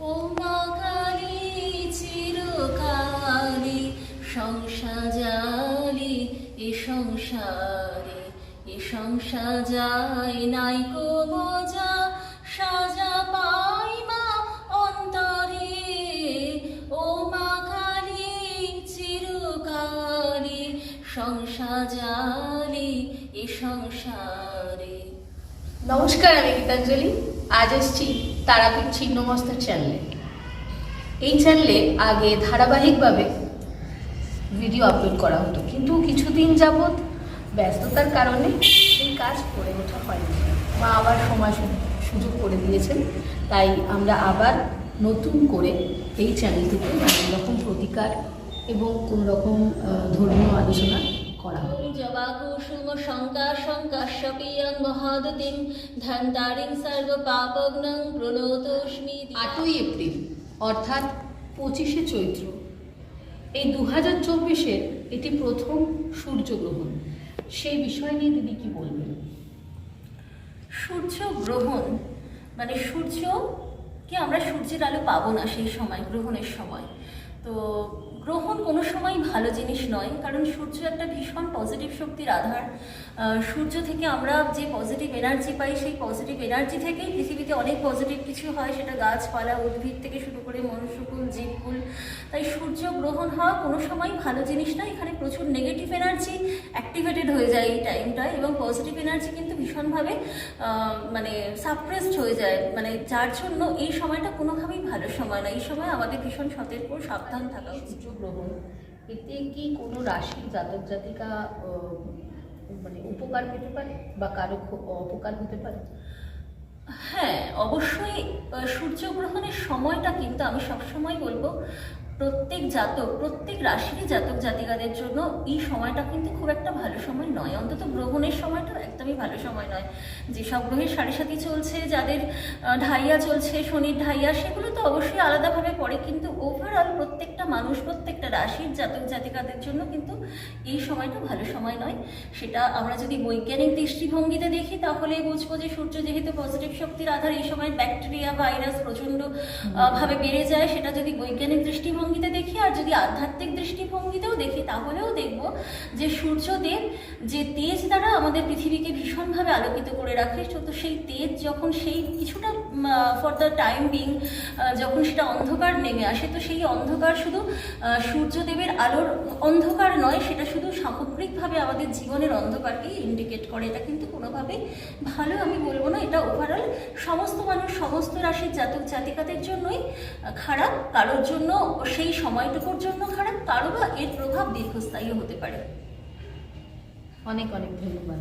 ও কালী চিরকালী সংসাজালি, এ সংসারে, এ সংসার যায় নাই কো সাজা পাই মা অন্তরে। ও মা কালী চিরকালী সংসাজালি, এ সংসারে। নমস্কার, আমি গীতাঞ্জলি। আজ এসছি তারাপীঠ ছিন্নমস্তার চ্যানেলে এই চ্যানেলে আগে ধারাবাহিকভাবে ভিডিও আপলোড করা হতো, কিন্তু কিছুদিন যাবৎ ব্যস্ততার কারণে সেই কাজ করে ওঠা হয়নি। মা আবার সময় সুযোগ করে দিয়েছেন, তাই আমরা আবার নতুন করে এই চ্যানেল থেকে নানান রকম প্রতিকার এবং কোন রকম ধর্মীয় আলোচনা করা হবে জবা কুসুম শঙ্কা শঙ্কাশ্যপিয়ং মহাদতিং ধন্তারিং সর্ব পাপগ্নং প্রণতোষ্মি আটই এপ্রিল অর্থাৎ পঁচিশে চৈত্র। এই দু হাজার চব্বিশের এটি প্রথম সূর্যগ্রহণ। সেই বিষয় নিয়ে দিদি কি বলবেন? সূর্য গ্রহণ মানে সূর্যকে আমরা সূর্যের আলো পাবো না সেই সময় গ্রহণের সময়। তো গ্রহণ কোনো সময় ভালো জিনিস নয়, কারণ সূর্য একটা ভীষণ পজিটিভ শক্তির আধার। সূর্য থেকে আমরা যে পজিটিভ এনার্জি পাই, সেই পজিটিভ এনার্জি থেকেই পৃথিবীতে অনেক পজিটিভ কিছু হয়। সেটা গাছপালা, উদ্ভিদ থেকে শুরু করে মনুষ্যকুল জীবকুল। তাই সূর্য গ্রহণ হওয়া কোনো সময় ভালো জিনিস না এখানে প্রচুর নেগেটিভ এনার্জি অ্যাক্টিভেটেড হয়ে যায় এই টাইমটায় এবং পজিটিভ এনার্জি কিন্তু ভীষণভাবে মানে সাপ্রেসড হয়ে যায়। মানে যার জন্য এই সময়টা কোনোভাবেই ভালো সময় না এই সময় আমাদের ভীষণ সতর্ক, সাবধান থাকা উচিত সূর্যগ্রহণ এতে কি কোনো রাশির জাতক জাতিকা মানে উপকার পেতে পারে বা কারও অপকার হতে পারে? হ্যাঁ অবশ্যই সূর্যগ্রহণের সময়টা কিন্তু আমি সবসময় বলব প্রত্যেক জাতক, প্রত্যেক রাশিরই জাতক, জাতিকাদের জন্য এই সময়টা কিন্তু খুব একটা ভালো সময় নয়। অন্তত গ্রহণের সময়টা একদমই ভালো সময় নয়। যেসব গ্রহের সাড়ে সাথী চলছে, যাদের ঢাইয়া চলছে, শনির ঢাইয়া, সেগুলো তো অবশ্যই আলাদাভাবে পড়ে, কিন্তু ওভারঅল প্রত্যেকটা মানুষ প্রত্যেকটা রাশির জাতক জাতিকাদের জন্য কিন্তু এই সময়টা ভালো সময় নয়। সেটা আমরা যদি বৈজ্ঞানিক দৃষ্টিভঙ্গিতে দেখি তাহলে বুঝব যে সূর্য যেহেতু পজিটিভ শক্তির আধার এই সময় ব্যাকটেরিয়া ভাইরাস প্রচণ্ড ভাবে বেড়ে যায়। সেটা যদি বৈজ্ঞানিক দৃষ্টিভঙ্গিতে দেখি আর যদি আধ্যাত্মিক দৃষ্টিভঙ্গিতেও দেখি তাহলেও দেখব যে সূর্যদেব যে তেজ দ্বারা আমাদের পৃথিবীকে ভীষণভাবে আলোকিত করে রাখে তো সেই তেজ যখন সেই কিছুটা ফর দ্য টাইম বিং যখন সেটা অন্ধকার নেমে আসে তো সেই অন্ধকার শুধু আহ, সূর্যদেবের আলোর অন্ধকার নয় সেটা শুধু সামগ্রিকভাবে আমাদের জীবনের অন্ধকারকেই ইন্ডিকেট করে। এটা কিন্তু কোনোভাবেই ভালো আমি বলব না এটা ওভারঅল সমস্ত মানুষ সমস্ত রাশির জাতক জাতিকাদের জন্যই খারাপ কারোর জন্য সেই সময়টুকুর জন্য খারাপ কারও বা এর প্রভাব দীর্ঘস্থায়ী হতে পারে। অনেক অনেক ধন্যবাদ।